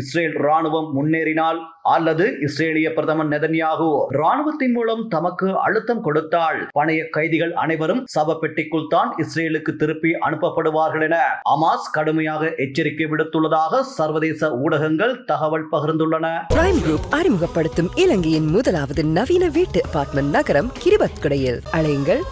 Israel ராணுவம் முன்னேறினால் அல்லது இஸ்ரேலிய பிரதமர் நெதன்யாகு ராணுவத்தின் மூலம் தமக்கு அழுத்தம் கொடுத்தால் பணைய கைதிகள் அனைவரும் சவப்பெட்டிக்குள் தான் இஸ்ரேலுக்கு திருப்பி அனுப்பப்படுவார்கள் என அமாஸ் கடுமையாக எச்சரிக்கை விடுத்துள்ளதாக சர்வதேச ஊடகங்கள் தகவல் பகிர்ந்துள்ளன. பிரைம் குரூப் அறிமுகப்படுத்தும் இலங்கையின் முதலாவது நவீன வீட்டு அபார்ட்மெண்ட் நகரம் கிரிபத்குடையில். அலையுங்கள்.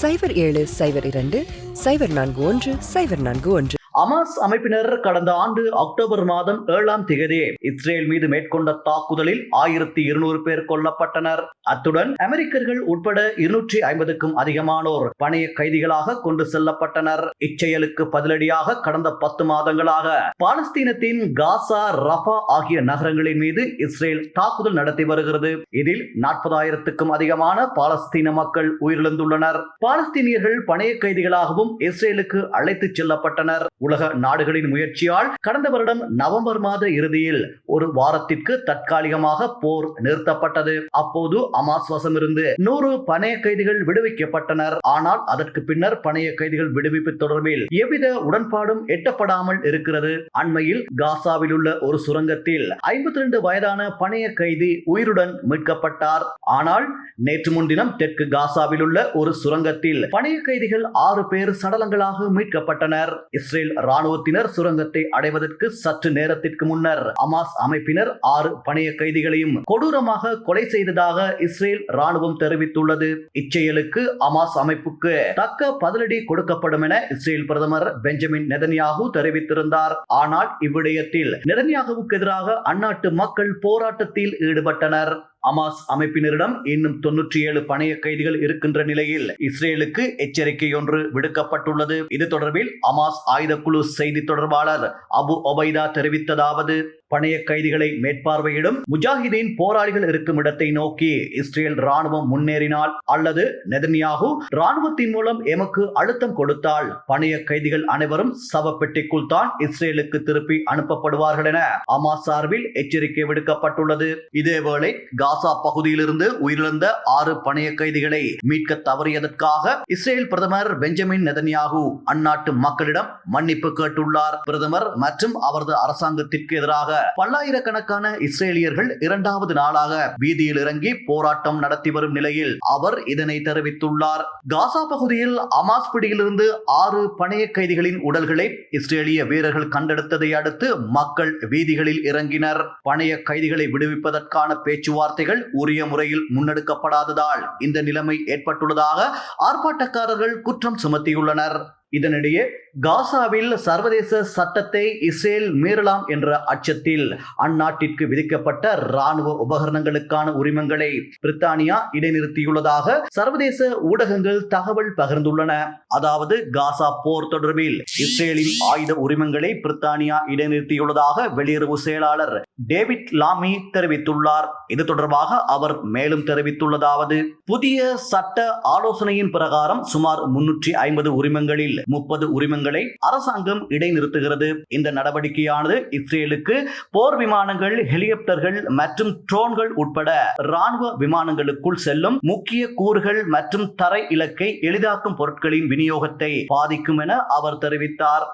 சைபர் ஏழு சைபர் இரண்டு சைபர் நான்கு ஒன்று சைபர் நான்கு ஒன்று. அமாஸ் அமைப்பினர் கடந்த ஆண்டு அக்டோபர் மாதம் ஏழாம் தேதி இஸ்ரேல் மீது மேற்கொண்ட தாக்குதலில் ஆயிரத்தி இருநூறு பேர் கொல்லப்பட்டனர். அத்துடன் அமெரிக்கர்கள் உட்பட இருநூற்றி ஐம்பதுக்கும் அதிகமானோர் பணைய கைதிகளாக கொண்டு செல்லப்பட்டனர். இச்செயலுக்கு பதிலடியாக கடந்த பத்து மாதங்களாக பாலஸ்தீனத்தின் காசா ரஃபா ஆகிய நகரங்களின் மீது இஸ்ரேல் தாக்குதல் நடத்தி வருகிறது. இதில் நாற்பதாயிரத்துக்கும் அதிகமான பாலஸ்தீன மக்கள் உயிரிழந்துள்ளனர். பாலஸ்தீனியர்கள் பணைய கைதிகளாகவும் இஸ்ரேலுக்கு அழைத்துச் செல்லப்பட்டனர். உலக நாடுகளின் முயற்சியால் கடந்த வருடம் நவம்பர் மாத இறுதியில் ஒரு வாரத்திற்கு தற்காலிகமாக போர் நிறுத்தப்பட்டது. அப்போது அமாஸ் வசமிருந்து நூறு பணைய கைதிகள் விடுவிக்கப்பட்டனர். ஆனால் அதற்கு பின்னர் பணைய கைதிகள் விடுவிப்பு தொடர்பில் எவ்வித உடன்பாடும் எட்டப்படாமல் இருக்கிறது. அண்மையில் காசாவில் உள்ள ஒரு சுரங்கத்தில் ஐம்பத்தி ரெண்டு வயதான பணைய கைதி உயிருடன் மீட்கப்பட்டார். ஆனால் நேற்று முன்தினம் தெற்கு காசாவில் உள்ள ஒரு சுரங்கத்தில் பணைய கைதிகள் ஆறு பேர் சடலங்களாக மீட்கப்பட்டனர். இஸ்ரேல் ராணுவத்தினர் சுரங்கத்தை அடைவதற்கு சற்று நேரத்திற்கு முன்னர் அமாஸ் அமைப்பினர் ஆறு பணைய கைதிகளையும் கொடூரமாக கொலை செய்ததாக இஸ்ரேல் ராணுவம் தெரிவித்துள்ளது. இச்செயலுக்கு அமாஸ் அமைப்புக்கு தக்க பதிலடி கொடுக்கப்படும் என இஸ்ரேல் பிரதமர் பெஞ்சமின் நெதன்யாகு தெரிவித்திருந்தார். ஆனால் இவ்விடயத்தில் நெதன்யாகுவுக்கு எதிராக அந்நாட்டு மக்கள் போராட்டத்தில் ஈடுபட்டனர். அமாஸ் அமைப்பினரிடம் இன்னும் தொன்னூற்றி ஏழு பணைய கைதிகள் இருக்கின்ற நிலையில் இஸ்ரேலுக்கு எச்சரிக்கை ஒன்று விடுக்கப்பட்டுள்ளது. இது தொடர்பில் அமாஸ் ஆயுத குழு செய்தி தொடர்பாளர் அபு ஒபைதா தெரிவித்ததாவது பணைய கைதிகளை மேற்பார்வையிடும் முஜாஹிதீன் போராளிகள் இருக்கும் இடத்தை நோக்கி இஸ்ரேல் ராணுவம் முன்னேறினால் அல்லது நெதன்யாகு ராணுவத்தின் மூலம் எமக்கு அழுத்தம் கொடுத்தால் பணைய கைதிகள் அனைவரும் சவப்பெட்டிக்குள் தான் இஸ்ரேலுக்கு திருப்பி அனுப்பப்படுவார்கள் என அமாஸ் சார்பில் எச்சரிக்கை விடுக்கப்பட்டுள்ளது. இதேவேளை காசா பகுதியிலிருந்து உயிரிழந்த ஆறு பணைய கைதிகளை மீட்க தவறியதற்காக இஸ்ரேல் பிரதமர் பெஞ்சமின் நெதன்யாகு அந்நாட்டு மக்களிடம் மன்னிப்பு கேட்டுள்ளார். பிரதமர் மற்றும் அவரது அரசாங்கத்திற்கு எதிராக எதிராக பல்லாயிரக்கணக்கான இஸ்ரேலியர்கள் இரண்டாவது நாளாக வீதியில் இறங்கி போராட்டம் நடத்தி வரும் நிலையில் அவர் இதனை தெரிவித்துள்ளார். காசா பகுதியில் அமாஸ் பிடியிலிருந்து ஆறு பணைய கைதிகளின் உடல்களை இஸ்ரேலிய வீரர்கள் கண்டெடுத்ததை அடுத்து மக்கள் வீதிகளில் இறங்கினர். பணைய கைதிகளை விடுவிப்பதற்கான பேச்சுவார்த்தைகள் உரிய முறையில் முன்னெடுக்கப்படாததால் இந்த நிலைமை ஏற்பட்டுள்ளதாக ஆர்ப்பாட்டக்காரர்கள் குற்றம் சுமத்தியுள்ளனர். இதனிடையே காசாவில் சர்வதேச சட்டத்தை இஸ்ரேல் மீறலாம் என்ற அச்சத்தில் அந்நாட்டிற்கு விதிக்கப்பட்ட ராணுவ உபகரணங்களுக்கான உரிமங்களை பிரித்தானியா இடைநிறுத்தியுள்ளதாக சர்வதேச ஊடகங்கள் தகவல் பகிர்ந்துள்ளன. அதாவது காசா போர் தொடர்பில் இஸ்ரேலின் ஆயுத உரிமங்களை பிரித்தானியா இடைநிறுத்தியுள்ளதாக வெளியுறவு செயலாளர் டேவிட் லாமி தெரிவித்துள்ளார். இது தொடர்பாக அவர் மேலும் தெரிவித்துள்ளதாவது புதிய சட்ட ஆலோசனையின் பிரகாரம் சுமார் முன்னூற்றி ஐம்பது உரிமங்களில் முப்பது உரிமங்களை அரசாங்கம் இடைநிறுத்துகிறது. இந்த நடவடிக்கையானது இஸ்ரேலுக்கு போர் விமானங்கள் ஹெலிகாப்டர்கள் மற்றும் ட்ரோன்கள் உட்பட ராணுவ விமானங்களுக்குள் செல்லும் முக்கிய கூறுகள் மற்றும் தரை இலக்கை எளிதாக்கும் பொருட்களின் விநியோகத்தை பாதிக்கும் என அவர் தெரிவித்தார்.